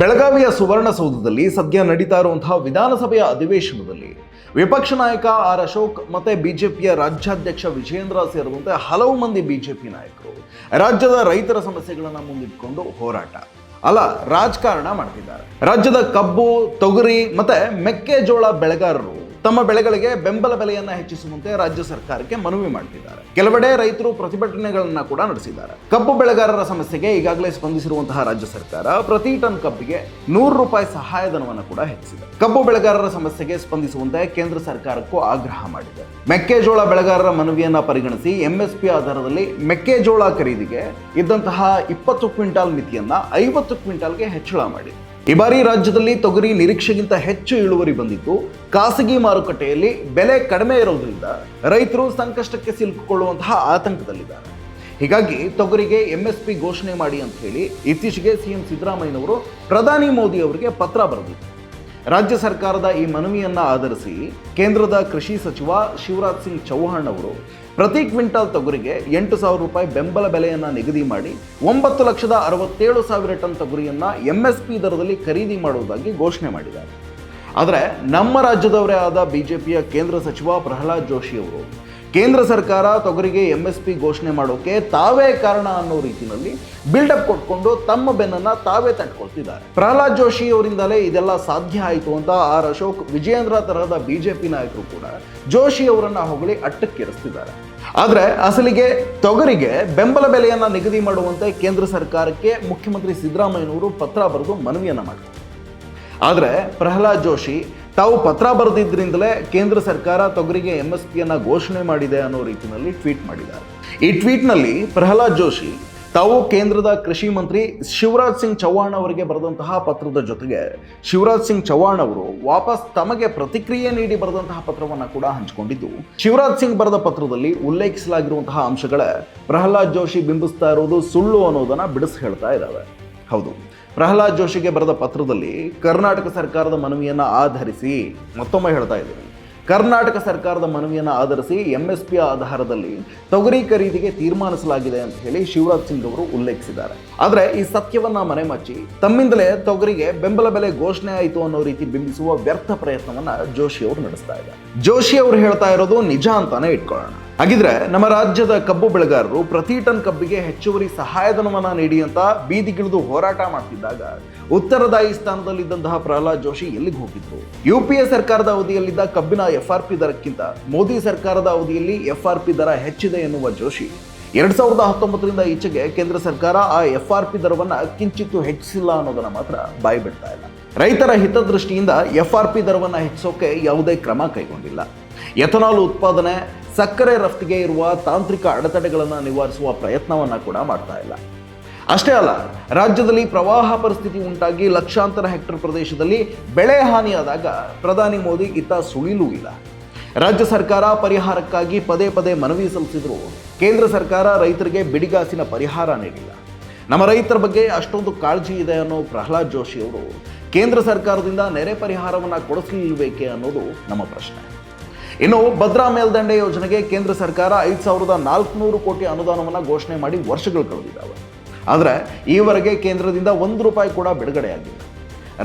ಬೆಳಗಾವಿಯ ಸುವರ್ಣಸೌಧದಲ್ಲಿ ಸದ್ಯ ನಡೀತಾ ಇರುವಂತಹ ವಿಧಾನಸಭೆಯ ಅಧಿವೇಶನದಲ್ಲಿ ವಿಪಕ್ಷ ನಾಯಕ ಆರ್ ಅಶೋಕ್ ಮತ್ತೆ ಬಿಜೆಪಿಯ ರಾಜ್ಯಾಧ್ಯಕ್ಷ ವಿಜೇಂದ್ರ ಸೇರಿದಂತೆ ಹಲವು ಮಂದಿ ಬಿಜೆಪಿ ನಾಯಕರು ರಾಜ್ಯದ ರೈತರ ಸಮಸ್ಯೆಗಳನ್ನು ಮುಂದಿಟ್ಕೊಂಡು ಹೋರಾಟ. ಅಲ್ಲ, ರಾಜಕಾರಣ ಮಾಡ್ತಿದ್ದಾರೆ. ರಾಜ್ಯದ ಕಬ್ಬು, ತೊಗರಿ ಮತ್ತೆ ಮೆಕ್ಕೆಜೋಳ ಬೆಳೆಗಾರರು ತಮ್ಮ ಬೆಳೆಗಳಿಗೆ ಬೆಂಬಲ ಬೆಲೆಯನ್ನ ಹೆಚ್ಚಿಸುವಂತೆ ರಾಜ್ಯ ಸರ್ಕಾರಕ್ಕೆ ಮನವಿ ಮಾಡ್ತಿದ್ದಾರೆ. ಕೆಲವೆಡೆ ರೈತರು ಪ್ರತಿಭಟನೆಗಳನ್ನ ಕೂಡ ನಡೆಸಿದ್ದಾರೆ. ಕಬ್ಬು ಬೆಳೆಗಾರರ ಸಮಸ್ಯೆಗೆ ಈಗಾಗಲೇ ಸ್ಪಂದಿಸಿರುವಂತಹ ರಾಜ್ಯ ಸರ್ಕಾರ ಪ್ರತಿ ಟನ್ ಕಬ್ಬಿಗೆ ನೂರು ರೂಪಾಯಿ ಸಹಾಯಧನವನ್ನು ಕೂಡ ಹೆಚ್ಚಿಸಿದೆ. ಕಬ್ಬು ಬೆಳೆಗಾರರ ಸಮಸ್ಯೆಗೆ ಸ್ಪಂದಿಸುವಂತೆ ಕೇಂದ್ರ ಸರ್ಕಾರಕ್ಕೂ ಆಗ್ರಹ ಮಾಡಿದೆ. ಮೆಕ್ಕೆಜೋಳ ಬೆಳೆಗಾರರ ಮನವಿಯನ್ನ ಪರಿಗಣಿಸಿ ಎಂಎಸ್ಪಿ ಆಧಾರದಲ್ಲಿ ಮೆಕ್ಕೆಜೋಳ ಖರೀದಿಗೆ ಇದ್ದಂತಹ ಇಪ್ಪತ್ತು ಕ್ವಿಂಟಾಲ್ ಮಿತಿಯನ್ನ ಐವತ್ತು ಕ್ವಿಂಟಾಲ್ಗೆ ಹೆಚ್ಚಳ ಮಾಡಿದೆ ಈ ಬಾರಿ ರಾಜ್ಯದಲ್ಲಿ ತೊಗರಿ ನಿರೀಕ್ಷೆಗಿಂತ ಹೆಚ್ಚು ಇಳುವರಿ ಬಂದಿತ್ತು ಖಾಸಗಿ ಮಾರುಕಟ್ಟೆಯಲ್ಲಿ ಬೆಲೆ ಕಡಿಮೆ ಇರೋದ್ರಿಂದ ರೈತರು ಸಂಕಷ್ಟಕ್ಕೆ ಸಿಲುಕಿಕೊಳ್ಳುವಂತಹ ಆತಂಕದಲ್ಲಿದ್ದಾರೆ. ಹೀಗಾಗಿ ತೊಗರಿಗೆ ಎಂಎಸ್ಪಿ ಘೋಷಣೆ ಮಾಡಿ ಅಂತ ಹೇಳಿ ಇತ್ತೀಚೆಗೆ ಸಿಎಂ ಸಿದ್ದರಾಮಯ್ಯನವರು ಪ್ರಧಾನಿ ಮೋದಿ ಅವರಿಗೆ ಪತ್ರ ಬರೆದಿದ್ರು ರಾಜ್ಯ ಸರ್ಕಾರದ ಈ ಮನವಿಯನ್ನ ಆಧರಿಸಿ ಕೇಂದ್ರದ ಕೃಷಿ ಸಚಿವ ಶಿವರಾಜ್ ಸಿಂಗ್ ಚೌಹಾಣ್ ಅವರು ಪ್ರತಿ ಕ್ವಿಂಟಾಲ್ ತೊಗರಿಗೆ ಎಂಟು ಸಾವಿರ ರೂಪಾಯಿ ಬೆಂಬಲ ಬೆಲೆಯನ್ನ ನಿಗದಿ ಮಾಡಿ ಒಂಬತ್ತು ಲಕ್ಷದ ಅರವತ್ತೇಳು ಸಾವಿರ ಟನ್ ತೊಗರಿಯನ್ನ ಎಂಎಸ್ಪಿ ದರದಲ್ಲಿ ಖರೀದಿ ಮಾಡುವುದಾಗಿ ಘೋಷಣೆ ಮಾಡಿದ್ದಾರೆ. ಆದರೆ ನಮ್ಮ ರಾಜ್ಯದವರೇ ಆದ ಬಿಜೆಪಿಯ ಕೇಂದ್ರ ಸಚಿವ ಪ್ರಹ್ಲಾದ್ ಜೋಶಿ ಅವರು ಕೇಂದ್ರ ಸರ್ಕಾರ ತೊಗರಿಗೆ ಎಂ ಎಸ್ ಪಿ ಘೋಷಣೆ ಮಾಡೋಕೆ ತಾವೇ ಕಾರಣ ಅನ್ನೋ ರೀತಿಯಲ್ಲಿ ಬಿಲ್ಡಪ್ ಕೊಟ್ಕೊಂಡು ತಮ್ಮ ಬೆನ್ನನ್ನ ತಾವೇ ತಟ್ಕೊಳ್ತಿದ್ದಾರೆ. ಪ್ರಹ್ಲಾದ್ ಜೋಶಿ ಅವರಿಂದಲೇ ಇದೆಲ್ಲ ಸಾಧ್ಯ ಆಯಿತು ಅಂತ ಆರ್ ಅಶೋಕ್ ವಿಜಯೇಂದ್ರ ತರಹದ ಬಿಜೆಪಿ ನಾಯಕರು ಕೂಡ ಜೋಶಿ ಅವರನ್ನು ಹೊಗಳಿ ಅಟ್ಟಕ್ಕೇರಿಸ್ತಿದ್ದಾರೆ. ಆದರೆ ಅಸಲಿಗೆ ತೊಗರಿಗೆ ಬೆಂಬಲ ಬೆಲೆಯನ್ನ ನಿಗದಿ ಮಾಡುವಂತೆ ಕೇಂದ್ರ ಸರ್ಕಾರಕ್ಕೆ ಮುಖ್ಯಮಂತ್ರಿ ಸಿದ್ದರಾಮಯ್ಯನವರು ಪತ್ರ ಬರೆದು ಮನವಿಯನ್ನ ಮಾಡಿದ್ದಾರೆ ಆದರೆ ಪ್ರಹ್ಲಾದ್ ಜೋಶಿ ತಾವು ಪತ್ರ ಬರೆದಿದ್ದರಿಂದಲೇ ಕೇಂದ್ರ ಸರ್ಕಾರ ತೊಗರಿಗೆ ಎಂ ಎಸ್ ಪಿಯನ್ನು ಘೋಷಣೆ ಮಾಡಿದೆ ಅನ್ನೋ ರೀತಿಯಲ್ಲಿ ಟ್ವೀಟ್ ಮಾಡಿದ್ದಾರೆ. ಈ ಟ್ವೀಟ್ನಲ್ಲಿ ಪ್ರಹ್ಲಾದ್ ಜೋಶಿ, ತಾವು ಕೇಂದ್ರದ ಕೃಷಿ ಮಂತ್ರಿ ಶಿವರಾಜ್ ಸಿಂಗ್ ಚೌಹಾಣ್ ಅವರಿಗೆ ಬರೆದಂತಹ ಪತ್ರದ ಜೊತೆಗೆ ಶಿವರಾಜ್ ಸಿಂಗ್ ಚೌಹಾಣ್ ಅವರು ವಾಪಸ್ ತಮಗೆ ಪ್ರತಿಕ್ರಿಯೆ ನೀಡಿ ಬರೆದಂತಹ ಪತ್ರವನ್ನು ಕೂಡ ಹಂಚಿಕೊಂಡಿದ್ದು, ಶಿವರಾಜ್ ಸಿಂಗ್ ಬರೆದ ಪತ್ರದಲ್ಲಿ ಉಲ್ಲೇಖಿಸಲಾಗಿರುವಂತಹ ಅಂಶಗಳ ಪ್ರಹ್ಲಾದ್ ಜೋಶಿ ಬಿಂಬಿಸ್ತಾ ಇರೋದು ಸುಳ್ಳು ಅನ್ನೋದನ್ನು ಬಿಡಿಸಿ ಹೇಳ್ತಾ ಇದ್ದಾವೆ. ಹೌದು. ಪ್ರಹ್ಲಾದ್ ಜೋಶಿಗೆ ಬರೆದ ಪತ್ರದಲ್ಲಿ ಕರ್ನಾಟಕ ಸರ್ಕಾರದ ಮನವಿಯನ್ನು ಆಧರಿಸಿ ಮತ್ತೊಮ್ಮೆ ಹೇಳ್ತಾ ಇದ್ದೀನಿ. ಕರ್ನಾಟಕ ಸರ್ಕಾರದ ಮನವಿಯನ್ನು ಆಧರಿಸಿ ಎಂ ಎಸ್ ಪಿ ಆಧಾರದಲ್ಲಿ ತೊಗರಿ ಖರೀದಿಗೆ ತೀರ್ಮಾನಿಸಲಾಗಿದೆ ಅಂತ ಹೇಳಿ ಶಿವರಾಜ್ ಸಿಂಗ್ ಅವರು ಉಲ್ಲೇಖಿಸಿದ್ದಾರೆ. ಆದರೆ ಈ ಸತ್ಯವನ್ನ ಮರೆಮಚ್ಚಿ ತಮ್ಮಿಂದಲೇ ತೊಗರಿಗೆ ಬೆಂಬಲ ಬೆಲೆ ಘೋಷಣೆ ಆಯಿತು ಅನ್ನೋ ರೀತಿ ಬಿಂಬಿಸುವ ವ್ಯರ್ಥ ಪ್ರಯತ್ನವನ್ನ ಜೋಶಿ ಅವರು ನಡೆಸ್ತಾ ಇದ್ದಾರೆ. ಜೋಶಿ ಅವರು ಹೇಳ್ತಾ ಇರೋದು ನಿಜ ಅಂತಾನೆ ಇಟ್ಕೊಳ್ಳೋಣ. ಹಾಗಿದ್ರೆ ನಮ್ಮ ರಾಜ್ಯದ ಕಬ್ಬು ಬೆಳೆಗಾರರು ಪ್ರತಿ ಟನ್ ಕಬ್ಬಿಗೆ ಹೆಚ್ಚುವರಿ ಸಹಾಯಧನವನ್ನ ನೀಡಿ ಅಂತ ಬೀದಿಗಿಳಿದು ಹೋರಾಟ ಮಾಡ್ತಿದ್ದಾಗ ಉತ್ತರದಾಯಿ ಸ್ಥಾನದಲ್ಲಿದ್ದಂತಹ ಪ್ರಹ್ಲಾದ್ ಜೋಶಿ ಎಲ್ಲಿಗೆ ಹೋಗಿದ್ರು? ಯು ಪಿ ಎ ಸರ್ಕಾರದ ಅವಧಿಯಲ್ಲಿದ್ದ ಕಬ್ಬಿನ ಎಫ್ ಆರ್ ಪಿ ದರಕ್ಕಿಂತ ಮೋದಿ ಸರ್ಕಾರದ ಅವಧಿಯಲ್ಲಿ ಎಫ್ ಆರ್ ಪಿ ದರ ಹೆಚ್ಚಿದೆ ಎನ್ನುವ ಜೋಶಿ. ಎರಡ್ ಸಾವಿರದ ಹತ್ತೊಂಬತ್ತರಿಂದ ಈಚೆಗೆ ಕೇಂದ್ರ ಸರ್ಕಾರ ಆ ಎಫ್ ಆರ್ ಪಿ ದರವನ್ನ ಕಿಂಚಿತ್ತು ಹೆಚ್ಚಿಸಿಲ್ಲ ಅನ್ನೋದನ್ನ ಮಾತ್ರ ಬಾಯಿ ಬಿಡ್ತಾ ಇಲ್ಲ. ರೈತರ ಹಿತದೃಷ್ಟಿಯಿಂದ ಎಫ್ ಆರ್ ಪಿ ದರವನ್ನ ಹೆಚ್ಚಿಸೋಕೆ ಯಾವುದೇ ಕ್ರಮ ಕೈಗೊಂಡಿಲ್ಲ. ಎಥನಾಲ್ ಉತ್ಪಾದನೆ ಸಕ್ಕರೆ ರಫ್ತಿಗೆ ಇರುವ ತಾಂತ್ರಿಕ ಅಡೆತಡೆಗಳನ್ನು ನಿವಾರಿಸುವ ಪ್ರಯತ್ನವನ್ನ ಕೂಡ ಮಾಡ್ತಾ ಇಲ್ಲ. ಅಷ್ಟೇ ಅಲ್ಲ, ರಾಜ್ಯದಲ್ಲಿ ಪ್ರವಾಹ ಪರಿಸ್ಥಿತಿ ಉಂಟಾಗಿ ಲಕ್ಷಾಂತರ ಹೆಕ್ಟರ್ ಪ್ರದೇಶದಲ್ಲಿ ಬೆಳೆ ಹಾನಿಯಾದಾಗ ಪ್ರಧಾನಿ ಮೋದಿ ಇತ್ತ ಸುಳಿಲೂ ಇಲ್ಲ. ರಾಜ್ಯ ಸರ್ಕಾರ ಪರಿಹಾರಕ್ಕಾಗಿ ಪದೇ ಪದೇ ಮನವಿ ಸಲ್ಲಿಸಿದ್ರು. ಕೇಂದ್ರ ಸರ್ಕಾರ ರೈತರಿಗೆ ಬಿಡಿಗಾಸಿನ ಪರಿಹಾರ ನೀಡಿಲ್ಲ. ನಮ್ಮ ರೈತರ ಬಗ್ಗೆ ಅಷ್ಟೊಂದು ಕಾಳಜಿ ಇದೆ ಅನ್ನೋ ಪ್ರಹ್ಲಾದ್ ಜೋಶಿ ಅವರು, ಕೇಂದ್ರ ಸರ್ಕಾರದಿಂದ ನೆರೆ ಪರಿಹಾರವನ್ನು ಕೊಡಿಸಲಿಲ್ಬೇಕೆ ಅನ್ನೋದು ನಮ್ಮ ಪ್ರಶ್ನೆ. ಇನ್ನು ಭದ್ರಾ ಮೇಲ್ದಂಡೆ ಯೋಜನೆಗೆ ಕೇಂದ್ರ ಸರ್ಕಾರ ಐದು ಸಾವಿರದ ನಾಲ್ಕುನೂರು ಕೋಟಿ ಅನುದಾನವನ್ನು ಘೋಷಣೆ ಮಾಡಿ ವರ್ಷಗಳು ಕಳೆದಿದ್ದಾವೆ. ಆದರೆ ಈವರೆಗೆ ಕೇಂದ್ರದಿಂದ ಒಂದು ರೂಪಾಯಿ ಕೂಡ ಬಿಡುಗಡೆಯಾಗಿಲ್ಲ.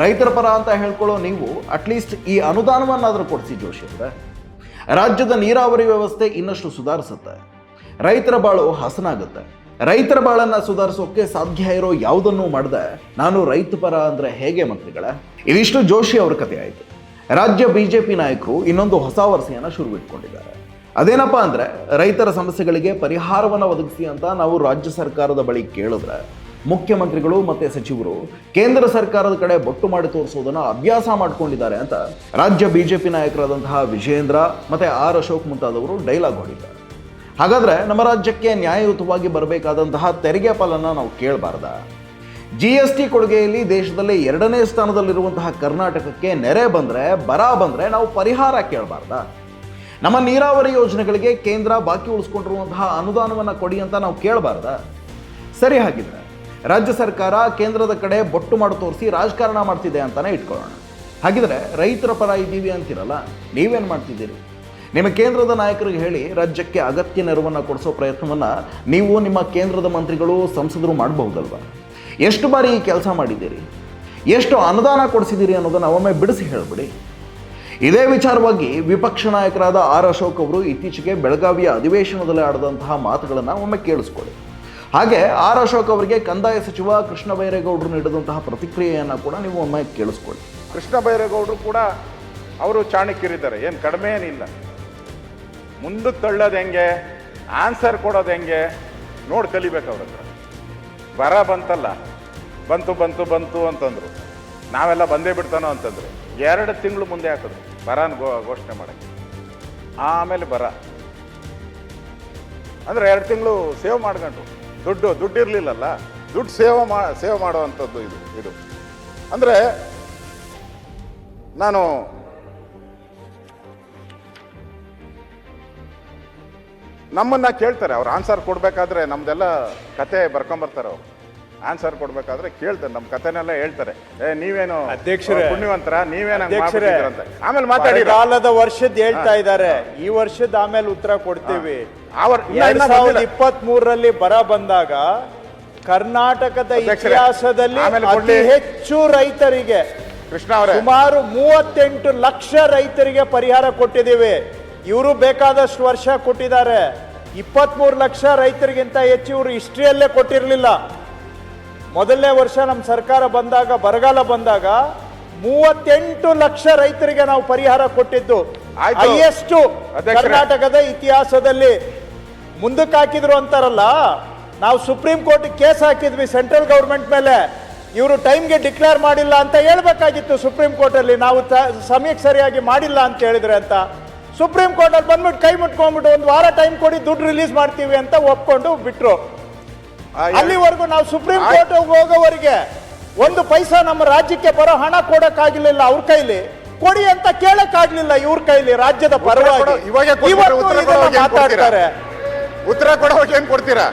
ರೈತರ ಪರ ಅಂತ ಹೇಳ್ಕೊಳ್ಳೋ ನೀವು ಅಟ್ಲೀಸ್ಟ್ ಈ ಅನುದಾನವನ್ನಾದರೂ ಕೊಡಿಸಿ ಜೋಶಿ ಅವರೇ. ರಾಜ್ಯದ ನೀರಾವರಿ ವ್ಯವಸ್ಥೆ ಇನ್ನಷ್ಟು ಸುಧಾರಿಸುತ್ತೆ. ರೈತರ ಬಾಳು ಹಸನಾಗುತ್ತೆ. ರೈತರ ಬಾಳನ್ನು ಸುಧಾರಿಸೋಕೆ ಸಾಧ್ಯ ಇರೋ ಯಾವುದನ್ನು ಮಾಡದೆ ನಾನು ರೈತ ಪರ ಅಂದರೆ ಹೇಗೆ ಮಂತ್ರಿಗಳೇ? ಇದಿಷ್ಟು ಜೋಶಿ ಅವ್ರ ಕಥೆ ಆಯಿತು. ರಾಜ್ಯ ಬಿಜೆಪಿ ನಾಯಕರು ಇನ್ನೊಂದು ಹೊಸ ವರಸೆಯನ್ನು ಶುರುವಿಟ್ಕೊಂಡಿದ್ದಾರೆ. ಅದೇನಪ್ಪ ಅಂದರೆ, ರೈತರ ಸಮಸ್ಯೆಗಳಿಗೆ ಪರಿಹಾರವನ್ನು ಒದಗಿಸಿ ಅಂತ ನಾವು ರಾಜ್ಯ ಸರ್ಕಾರದ ಬಳಿ ಕೇಳಿದ್ರೆ, ಮುಖ್ಯಮಂತ್ರಿಗಳು ಮತ್ತು ಸಚಿವರು ಕೇಂದ್ರ ಸರ್ಕಾರದ ಕಡೆ ಬೊಟ್ಟು ಮಾಡಿ ತೋರಿಸೋದನ್ನು ಅಭ್ಯಾಸ ಮಾಡಿಕೊಂಡಿದ್ದಾರೆ ಅಂತ ರಾಜ್ಯ ಬಿ ಜೆ ಪಿ ನಾಯಕರಾದಂತಹ ವಿಜೇಂದ್ರ ಮತ್ತು ಆರ್ ಅಶೋಕ್ ಮುಂತಾದವರು ಡೈಲಾಗ್ ಹೊಡಿದ್ದಾರೆ ಹಾಗಾದರೆ ನಮ್ಮ ರಾಜ್ಯಕ್ಕೆ ನ್ಯಾಯಯುತವಾಗಿ ಬರಬೇಕಾದಂತಹ ತೆರಿಗೆ ಪಾಲನ್ನು ನಾವು ಕೇಳಬಾರ್ದ? ಜಿ ಎಸ್ ಟಿ ಕೊಡುಗೆಯಲ್ಲಿ ದೇಶದಲ್ಲಿ ಎರಡನೇ ಸ್ಥಾನದಲ್ಲಿರುವಂತಹ ಕರ್ನಾಟಕಕ್ಕೆ ನೆರೆ ಬಂದರೆ, ಬರ ಬಂದರೆ ನಾವು ಪರಿಹಾರ ಕೇಳಬಾರ್ದ. ನಮ್ಮ ನೀರಾವರಿ ಯೋಜನೆಗಳಿಗೆ ಕೇಂದ್ರ ಬಾಕಿ ಉಳಿಸ್ಕೊಂಡಿರುವಂತಹ ಅನುದಾನವನ್ನು ಕೊಡಿ ಅಂತ ನಾವು ಕೇಳಬಾರ್ದ. ಸರಿ ಹಾಗಿದ್ರೆ, ರಾಜ್ಯ ಸರ್ಕಾರ ಕೇಂದ್ರದ ಕಡೆ ಬೊಟ್ಟು ಮಾಡಿ ತೋರಿಸಿ ರಾಜಕಾರಣ ಮಾಡ್ತಿದೆ ಅಂತಲೇ ಇಟ್ಕೊಳ್ಳೋಣ. ಹಾಗಿದ್ರೆ ರೈತರ ಪರ ಇದ್ದೀವಿ ಅಂತಿರಲ್ಲ, ನೀವೇನು ಮಾಡ್ತಿದ್ದೀರಿ? ನಿಮ್ಮ ಕೇಂದ್ರದ ನಾಯಕರಿಗೆ ಹೇಳಿ ರಾಜ್ಯಕ್ಕೆ ಅಗತ್ಯ ನೆರವನ್ನು ಕೊಡಿಸೋ ಪ್ರಯತ್ನವನ್ನು ನೀವು ನಿಮ್ಮ ಕೇಂದ್ರದ ಮಂತ್ರಿಗಳು, ಸಂಸದರು ಮಾಡಬಹುದಲ್ವಾ? ಎಷ್ಟು ಬಾರಿ ಈ ಕೆಲಸ ಮಾಡಿದ್ದೀರಿ? ಎಷ್ಟು ಅನುದಾನ ಕೊಡಿಸಿದ್ದೀರಿ ಅನ್ನೋದನ್ನು ಒಮ್ಮೆ ಬಿಡಿಸಿ ಹೇಳಿಬಿಡಿ. ಇದೇ ವಿಚಾರವಾಗಿ ವಿಪಕ್ಷ ನಾಯಕರಾದ ಆರ್ ಅಶೋಕ್ ಅವರು ಇತ್ತೀಚೆಗೆ ಬೆಳಗಾವಿಯ ಅಧಿವೇಶನದಲ್ಲಿ ಆಡಿದಂತಹ ಮಾತುಗಳನ್ನು ಒಮ್ಮೆ ಕೇಳಿಸ್ಕೊಳ್ಳಿ. ಹಾಗೆ ಆರ್ ಅಶೋಕ್ ಅವರಿಗೆ ಕಂದಾಯ ಸಚಿವ ಕೃಷ್ಣ ಬೈರೇಗೌಡರು ನೀಡಿದಂತಹ ಪ್ರತಿಕ್ರಿಯೆಯನ್ನು ಕೂಡ ನೀವು ಒಮ್ಮೆ ಕೇಳಿಸ್ಕೊಳ್ಳಿ. ಕೃಷ್ಣ ಬೈರೇಗೌಡರು ಕೂಡ ಅವರು ಚಾಣಕ್ಯರಿದ್ದಾರೆ. ಏನು ಕಡಿಮೆ ಏನಿಲ್ಲ. ಮುಂದಕ್ಕೆ ತಳ್ಳೋದು ಹೆಂಗೆ? ಆನ್ಸರ್ ಕೊಡೋದು ಹೆಂಗೆ? ನೋಡಿ ಕಲಿಬೇಕು ಅವ್ರ ಹತ್ರ. ಬರ ಬಂತಲ್ಲ, ಬಂತು ಬಂತು ಬಂತು ಅಂತಂದರು. ನಾವೆಲ್ಲ ಬಂದೇ ಬಿಡ್ತಾನೋ ಅಂತಂದರು. ಎರಡು ತಿಂಗಳು ಮುಂದೆ ಹಾಕಿದ್ರು ಬರನ ಗೋ, ಘೋಷಣೆ ಮಾಡೋಕ್ಕೆ. ಆಮೇಲೆ ಬರ ಅಂದರೆ ಎರಡು ತಿಂಗಳು ಸೇವ್ ಮಾಡ್ಕೊಂಡ್ರು. ದುಡ್ಡು ದುಡ್ಡು ಇರಲಿಲ್ಲಲ್ಲ ದುಡ್ಡು ಸೇವ್ ಮಾ, ಸೇವ್ ಮಾಡುವಂಥದ್ದು ಇದು ಇದು. ಅಂದರೆ, ನಾನು ನಮ್ಮನ್ನ ಕೇಳ್ತಾರೆ. ಅವ್ರು ಆನ್ಸರ್ ಕೊಡ್ಬೇಕಾದ್ರೆ ನಮ್ದೆಲ್ಲ ಕತೆ ಬರ್ಕೊಂಬರ್ತಾರೆ ಅವ್ರು. ಆನ್ಸರ್ ಕೊಡ್ಬೇಕಾದ್ರೆ ಕೇಳ್ತಾರೆ. ನಮ್ಮ ಕಥೆನೆಲ್ಲ ಹೇಳ್ತಾರೆ. ಏ ನೀವೇನು ಅಧ್ಯಕ್ಷರೇ. ಪುಣ್ಯವಂತರ? ನೀವೇನ ಅಧ್ಯಕ್ಷರೇ, ಅಂತ ಆಮೇಲೆ ಮಾತಾಡಿ ಕಾಲದ ವರ್ಷದ ಹೇಳ್ತಾ ಇದ್ದಾರೆ ಈ ವರ್ಷದ ಆಮೇಲೆ ಉತ್ತರ ಕೊಡ್ತೀವಿ. ಎರಡ್ ಸಾವಿರದ. ಇಪ್ಪತ್ತ್ ಮೂರರಲ್ಲಿ ಬರ ಬಂದಾಗ ಕರ್ನಾಟಕದ ಇತಿಹಾಸದಲ್ಲಿ ಅತಿ ಹೆಚ್ಚು ರೈತರಿಗೆ ಕೃಷ್ಣ ಅವರೇ. ಸುಮಾರು ಮೂವತ್ತೆಂಟು ಲಕ್ಷ ರೈತರಿಗೆ ಪರಿಹಾರ ಕೊಟ್ಟಿದ್ದೀವಿ. ಇವರು ಬೇಕಾದಷ್ಟು ವರ್ಷ ಕೊಟ್ಟಿದ್ದಾರೆ. ಇಪ್ಪತ್ಮೂರು ಲಕ್ಷ ರೈತರಿಗಿಂತ ಹೆಚ್ಚು ಇವರು ಹಿಸ್ಟ್ರಿಯಲ್ಲೇ ಕೊಟ್ಟಿರಲಿಲ್ಲ. ಮೊದಲನೇ ವರ್ಷ ನಮ್ಮ ಸರ್ಕಾರ ಬಂದಾಗ ಬರಗಾಲ ಬಂದಾಗ ಮೂವತ್ತೆಂಟು ಲಕ್ಷ ರೈತರಿಗೆ ನಾವು ಪರಿಹಾರ ಕೊಟ್ಟಿದ್ದು. ಹೈಯೆಸ್ಟ್ ಕರ್ನಾಟಕದ ಇತಿಹಾಸದಲ್ಲಿ ಮುಂದಕ್ಕೆ ಹಾಕಿದ್ರು ಅಂತಾರಲ್ಲ ನಾವು ಸುಪ್ರೀಂ ಕೋರ್ಟ್ ಕೇಸ್ ಹಾಕಿದ್ವಿ ಸೆಂಟ್ರಲ್ ಗೌರ್ಮೆಂಟ್ ಮೇಲೆ. ಇವರು ಟೈಮ್ಗೆ ಡಿಕ್ಲೇರ್ ಮಾಡಿಲ್ಲ ಅಂತ ಹೇಳ್ಬೇಕಾಗಿತ್ತು ಸುಪ್ರೀಂ ಕೋರ್ಟಲ್ಲಿ. ನಾವು ಸಮಯಕ್ಕೆ ಸರಿಯಾಗಿ ಮಾಡಿಲ್ಲ ಅಂತ ಹೇಳಿದ್ರೆ ಅಂತ. ಸುಪ್ರೀಂ ಕೋರ್ಟಲ್ಲಿ ಬಂದ್ಬಿಟ್ಟು ಕೈ ಮುಟ್ಕೊಂಡ್ಬಿಟ್ಟು ಒಂದು ವಾರ ಟೈಮ್ ಕೊಡಿ ದುಡ್ಡು ರಿಲೀಸ್ ಮಾಡ್ತೀವಿ ಅಂತ ಒಪ್ಕೊಂಡು ಬಿಟ್ರು ಅಲ್ಲಿವರೆಗೂ ನಾವು ಸುಪ್ರೀಂ. ಕೋರ್ಟ್ ಹೋಗೋವರೆಗೆ ಒಂದು ಪೈಸಾ ನಮ್ಮ ರಾಜ್ಯಕ್ಕೆ ಬರೋ ಹಣ ಕೊಡಕ್ಕಾಗಲಿಲ್ಲ ಅವ್ರ ಕೈಲಿ ಕೊಡಿ ಅಂತ ಕೇಳಕ್ಕಾಗ್ಲಿಲ್ಲ ಇವ್ರ ಕೈಲಿ ರಾಜ್ಯದ ಪರವಾಗಿ? ಮಾತಾಡ್ತಾರೆ ಉತ್ತರ ಏನ್ ಕೊಡ್ತೀರಾ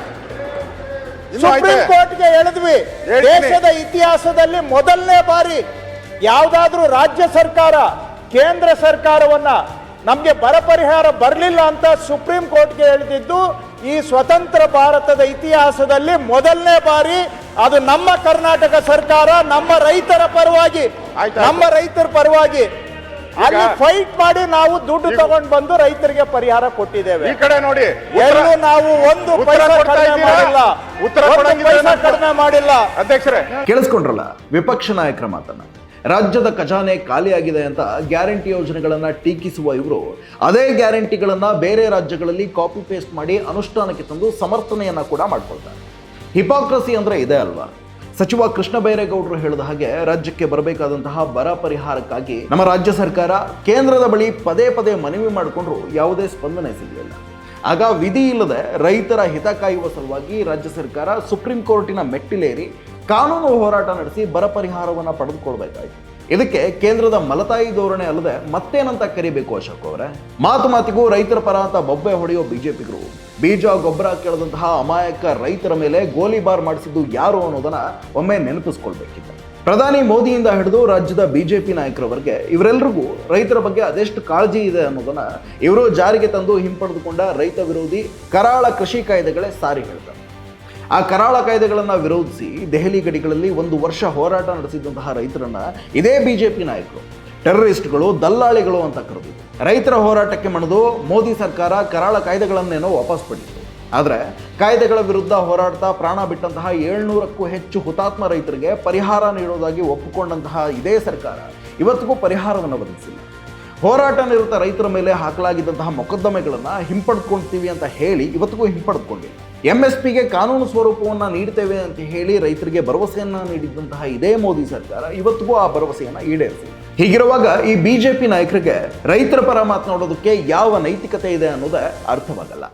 ಸುಪ್ರೀಂ. ಕೋರ್ಟ್ಗೆ ಹೇಳಿದ್ವಿ. ದೇಶದ ಇತಿಹಾಸದಲ್ಲಿ ಮೊದಲನೇ ಬಾರಿ ಯಾವ್ದಾದ್ರೂ ರಾಜ್ಯ ಸರ್ಕಾರ ಕೇಂದ್ರ ಸರ್ಕಾರವನ್ನ ನಮ್ಗೆ ಬರ ಪರಿಹಾರ ಬರಲಿಲ್ಲ ಅಂತ ಸುಪ್ರೀಂ ಕೋರ್ಟ್ಗೆ ಹೇಳಿದ್ದು ಈ ಸ್ವತಂತ್ರ ಭಾರತದ ಇತಿಹಾಸದಲ್ಲಿ ಮೊದಲನೇ ಬಾರಿ ಅದು ನಮ್ಮ ಕರ್ನಾಟಕ ಸರ್ಕಾರ ನಮ್ಮ ರೈತರ ಪರವಾಗಿ ಆಯ್ತು, ನಮ್ಮ ರೈತರ ಪರವಾಗಿ ಅಲ್ಲಿ ಫೈಟ್ ಮಾಡಿ ನಾವು ದುಡ್ಡು ತಗೊಂಡ್ ಬಂದು ರೈತರಿಗೆ ಪರಿಹಾರ ಕೊಟ್ಟಿದ್ದೇವೆ. ಈ ಕಡೆ ನೋಡಿ ಎಲ್ಲೂ ನಾವು ಒಂದು ಮಾಡಿಲ್ಲ. ಉತ್ತರ ಕಡಿಮೆ ಮಾಡಿಲ್ಲ. ಅಧ್ಯಕ್ಷರೇ. ಕೇಳಿಸ್ಕೊಂಡ್ರಲ್ಲ ವಿಪಕ್ಷ ನಾಯಕರ ಮಾತನ್ನ. ರಾಜ್ಯದ ಖಜಾನೆ ಖಾಲಿಯಾಗಿದೆ ಅಂತ ಗ್ಯಾರಂಟಿ ಯೋಜನೆಗಳನ್ನು ಟೀಕಿಸುವ ಇವರು. ಅದೇ ಗ್ಯಾರಂಟಿಗಳನ್ನು ಬೇರೆ ರಾಜ್ಯಗಳಲ್ಲಿ ಕಾಪಿ ಪೇಸ್ಟ್ ಮಾಡಿ ಅನುಷ್ಠಾನಕ್ಕೆ ತಂದು ಸಮರ್ಥನೆಯನ್ನು ಕೂಡ ಮಾಡ್ಕೊಳ್ತಾರೆ. ಹಿಪಾಕ್ರಸಿ ಅಂದ್ರೆ ಇದೆ ಅಲ್ವಾ? ಸಚಿವ ಕೃಷ್ಣ ಬೈರೇಗೌಡರು ಹೇಳಿದ ಹಾಗೆ ರಾಜ್ಯಕ್ಕೆ ಬರಬೇಕಾದಂತಹ ಬರ ಪರಿಹಾರಕ್ಕಾಗಿ ನಮ್ಮ ರಾಜ್ಯ ಸರ್ಕಾರ ಕೇಂದ್ರದ ಬಳಿ ಪದೇ ಪದೇ ಮನವಿ ಮಾಡಿಕೊಂಡ್ರು. ಯಾವುದೇ ಸ್ಪಂದನೆ ಸಿಗಲಿಲ್ಲ. ಆಗ ವಿಧಿ ಇಲ್ಲದೆ ರೈತರ ಹಿತ ಕಾಯುವ ಸಲುವಾಗಿ ರಾಜ್ಯ ಸರ್ಕಾರ ಸುಪ್ರೀಂ ಕೋರ್ಟಿನ ಮೆಟ್ಟಿಲೇರಿ ಕಾನೂನು ಹೋರಾಟ ನಡೆಸಿ ಬರ ಪರಿಹಾರವನ್ನು ಪಡೆದುಕೊಳ್ಬೇಕಾಯ್ತು. ಇದಕ್ಕೆ ಕೇಂದ್ರದ ಮಲತಾಯಿ ಧೋರಣೆ ಅಲ್ಲದೆ ಮತ್ತೇನಂತ ಕರಿಬೇಕು ಅಶೋಕ್ ಅವರೇ? ಮಾತು ಮಾತಿಗೂ ರೈತರ ಪರ ಅಂತ ಬೊಬ್ಬೆ ಹೊಡೆಯೋ ಬಿಜೆಪಿಗರು ಬೀಜ, ಗೊಬ್ಬರ ಕೇಳದಂತಹ ಅಮಾಯಕ ರೈತರ ಮೇಲೆ ಗೋಲಿಬಾರ್ ಮಾಡಿಸಿದ್ದು ಯಾರು ಅನ್ನೋದನ್ನ ಒಮ್ಮೆ ನೆನಪಿಸ್ಕೊಳ್ಬೇಕಿತ್ತು. ಪ್ರಧಾನಿ ಮೋದಿಯಿಂದ ಹಿಡಿದು ರಾಜ್ಯದ ಬಿಜೆಪಿ ನಾಯಕರವರೆಗೆ ಇವರೆಲ್ಲರಿಗೂ ರೈತರ ಬಗ್ಗೆ ಅದೆಷ್ಟು ಕಾಳಜಿ ಇದೆ ಅನ್ನೋದನ್ನ ಇವರು ಜಾರಿಗೆ ತಂದು ಹಿಂಪಡೆದುಕೊಂಡ ರೈತ ವಿರೋಧಿ ಕರಾಳ ಕೃಷಿ ಕಾಯ್ದೆಗಳೇ ಸಾರಿ ಹೇಳ್ತಾರೆ. ಆ ಕರಾಳ ಕಾಯ್ದೆಗಳನ್ನು ವಿರೋಧಿಸಿ ದೆಹಲಿ ಗಡಿಗಳಲ್ಲಿ ಒಂದು ವರ್ಷ ಹೋರಾಟ ನಡೆಸಿದಂತಹ ರೈತರನ್ನ ಇದೇ ಬಿ ಜೆ ಪಿ ನಾಯಕರು, ಟೆರರಿಸ್ಟ್ಗಳು, ದಲ್ಲಾಳಿಗಳು ಅಂತ ಕರೆದಿದ್ರು. ರೈತರ ಹೋರಾಟಕ್ಕೆ ಮಣಿದು ಮೋದಿ ಸರ್ಕಾರ ಕರಾಳ ಕಾಯ್ದೆಗಳನ್ನೇನೋ ವಾಪಸ್ ಪಡೆಯಿತು. ಆದರೆ ಕಾಯ್ದೆಗಳ ವಿರುದ್ಧ ಹೋರಾಡ್ತಾ ಪ್ರಾಣ ಬಿಟ್ಟಂತಹ ಏಳ್ನೂರಕ್ಕೂ ಹೆಚ್ಚು ಹುತಾತ್ಮ ರೈತರಿಗೆ ಪರಿಹಾರ ನೀಡೋದಾಗಿ ಒಪ್ಪಿಕೊಂಡಂತಹ ಇದೇ ಸರ್ಕಾರ ಇವತ್ತಿಗೂ ಪರಿಹಾರವನ್ನು ಒದಗಿಸಿಲ್ಲ. ಹೋರಾಟ ನಿರತ ರೈತರ ಮೇಲೆ ಹಾಕಲಾಗಿದ್ದಂತಹ ಮೊಕದ್ದಮೆಗಳನ್ನು ಹಿಂಪಡ್ಕೊಳ್ತೀವಿ ಅಂತ ಹೇಳಿ ಇವತ್ತಿಗೂ ಹಿಂಪಡೆದುಕೊಂಡಿಲ್ಲ ಎಂ ಎಸ್ ಪಿಗೆ ಕಾನೂನು ಸ್ವರೂಪವನ್ನು ನೀಡ್ತೇವೆ ಅಂತ ಹೇಳಿ ರೈತರಿಗೆ ಭರವಸೆಯನ್ನು ನೀಡಿದ್ದಂತಹ ಇದೇ ಮೋದಿ ಸರ್ಕಾರ ಇವತ್ತಿಗೂ ಆ ಭರವಸೆಯನ್ನು ಈಡೇರಿಸಿ ಹೀಗಿರುವಾಗ ಈ ಬಿಜೆಪಿ ನಾಯಕರಿಗೆ ರೈತರ ಪರ ಮಾತನಾಡೋದಕ್ಕೆ ಯಾವ ನೈತಿಕತೆ ಇದೆ ಅನ್ನೋದೇ ಅರ್ಥವಾಗಲ್ಲ.